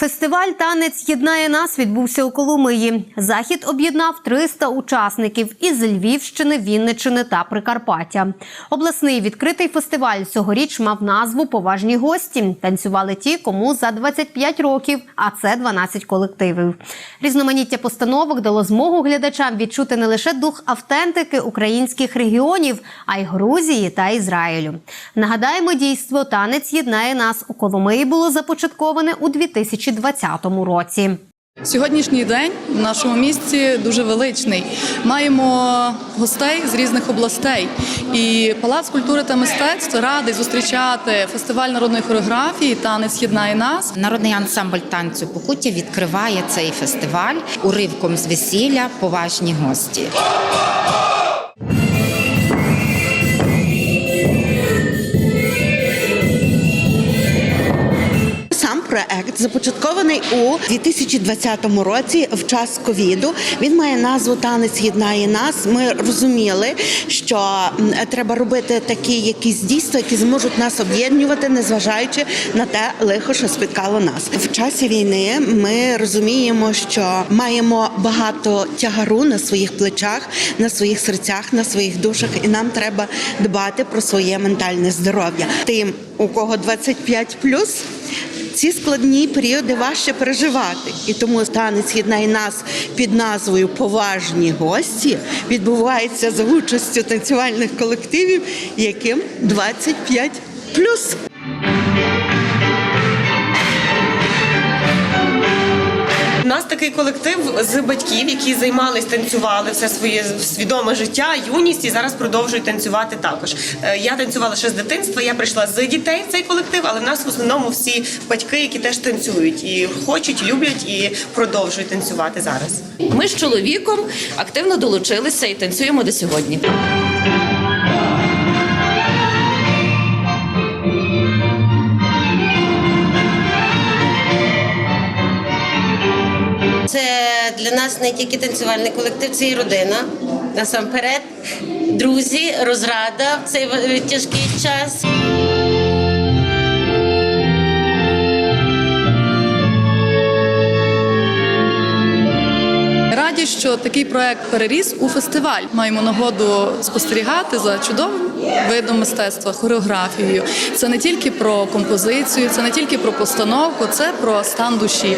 Фестиваль Танець єднає нас відбувся у Коломиї. Захід об'єднав 300 учасників із Львівщини, Вінниччини та Прикарпаття. Обласний відкритий фестиваль цьогоріч мав назву Поважні гості. Танцювали ті, кому за 25 років, а це 12 колективів. Різноманіття постановок дало змогу глядачам відчути не лише дух автентики українських регіонів, а й Грузії та Ізраїлю. Нагадаємо, дійство танець єднає нас у Коломиї було започатковане у 2020 році. Сьогоднішній день в нашому місті дуже величний. Маємо гостей з різних областей. І Палац культури та мистецтв радий зустрічати фестиваль народної хореографії Танець єднає нас. Народний ансамбль танцю Покуття відкриває цей фестиваль уривком з весілля Поважні гості. Проект започаткований у 2020 році в час ковіду. Він має назву Танець єднає нас. Ми розуміли, що треба робити такі якісь дійства, які зможуть нас об'єднувати, незважаючи на те лихо, що спіткало нас. В часі війни ми розуміємо, що маємо багато тягару на своїх плечах, на своїх серцях, на своїх душах, і нам треба дбати про своє ментальне здоров'я. Тим, у кого 25 ці складні періоди важче переживати, і тому танець єднає нас під назвою Поважні гості відбувається за участю танцювальних колективів, яким 25 плюс. Такий колектив з батьків, які займались, танцювали все своє свідоме життя, юність і зараз продовжують танцювати також. Е, Я танцювала ще з дитинства. Я прийшла з дітей в цей колектив, але в нас в основному всі батьки, які теж танцюють і хочуть, люблять і продовжують танцювати зараз. Ми з чоловіком активно долучилися і танцюємо до сьогодні. Це для нас не тільки танцювальний колектив, це і родина. Насамперед, друзі, розрада в цей тяжкий час. Раді, що такий проект переріс у фестиваль. Маємо нагоду спостерігати за чудовим видом мистецтва, хореографією. Це не тільки про композицію, це не тільки про постановку, це про стан душі.